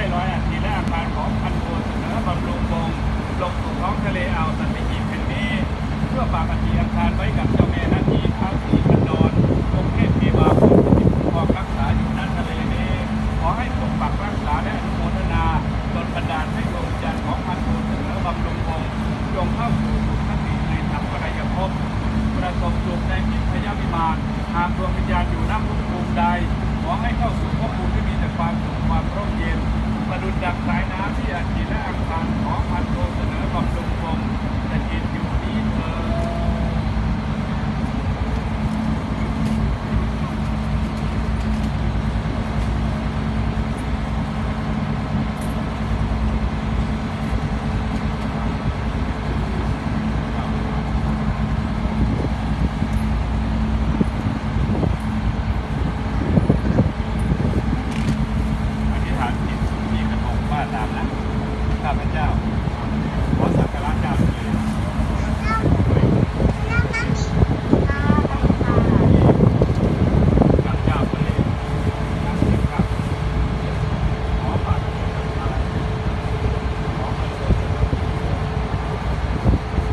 ได้ร้อยอาทิตย์และอาคารของพันโทเสนอบำรุงวงลงสู่ท้องทะเลอ่าวสัตหีแห่งนี้ เพื่อฝากอาทิตย์อาคารไว้กับเจ้าแม่นาทีท้าวสีพันดอนองค์เทพเทวาผู้สถิตคุ้มครองรักษาอยู่ณทะเลนี้ ขอให้ปกปักรักษาและอนุโมทนาดลบันดาลให้ดวงวิญญาณของพันโทเสนอบำรุงวงจงเข้าสู่สุขติในธรรมปรายภพประสบสุขในมิตพยาวิมานหากดวงวิญญาณอยู่น้ำภพภูมิใดขอให้เข้าสู่ภพภูมิที่มีแต่ความสุข ดุจดังสายน้ำที่อาทิตย์และอังคารของพันโทเสนอบำรุงวงศ์จะกินอยู่นี้เถิด อธิษฐานจิตมีกระทงว่าตามนะ ข้าพเจ้า ขอสักการะเจ้าที่ข้าพเจ้าก็เลยตั้งจิตครับขอฝากอะไรขอพระโทษ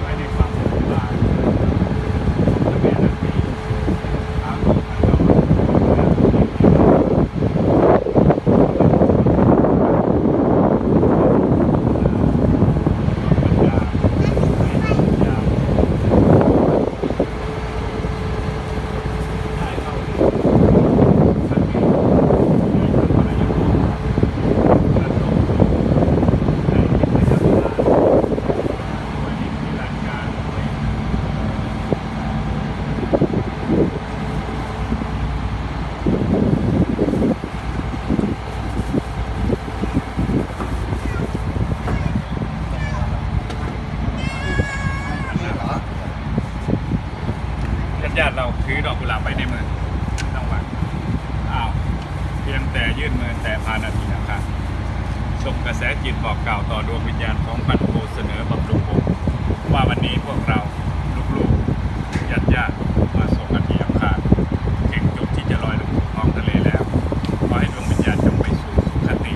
ไว้ในความสบายและแม่นาทีทางของพระเจ้าและ ญาติเราถือดอกกุหลาบไปในมือต้องวางอ้าวเพียงแต่ยื่นมือแต่พานาทีนะครับส่งกระแสจิตบอกกล่าวต่อดวงวิญญาณของพันโทเสนอบำรุงวงว่าวันนี้พวกเราลูกๆญาติญาติๆมาส่งกันที่อังคารถึงจุดที่จะลอยลงสู่ท้องทะเลแล้วขอให้ดวงวิญญาณจงไปสู่สุขติ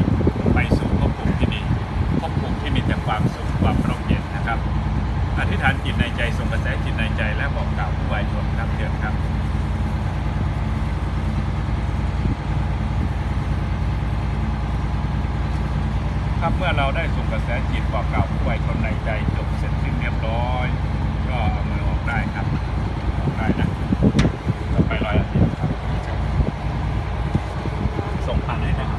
ไปสู่ภพภูมิที่ดีภพภูมิที่มีแต่ความสุขความร่มเย็นนะครับ อธิษฐานจิต ในใจส่งกระแสจิตในใจและบอกกล่าวผู้วายชนครับเชิญครับครับเมื่อเราได้ส่งกระแสจิตบอกกล่าวผู้วายชนในใจจบเสร็จสิ้นเรียบร้อย ก็เอามือออกได้ครับออกได้นะต่อไปร้อยอาทิตย์ครับส่งผ่านให้นะ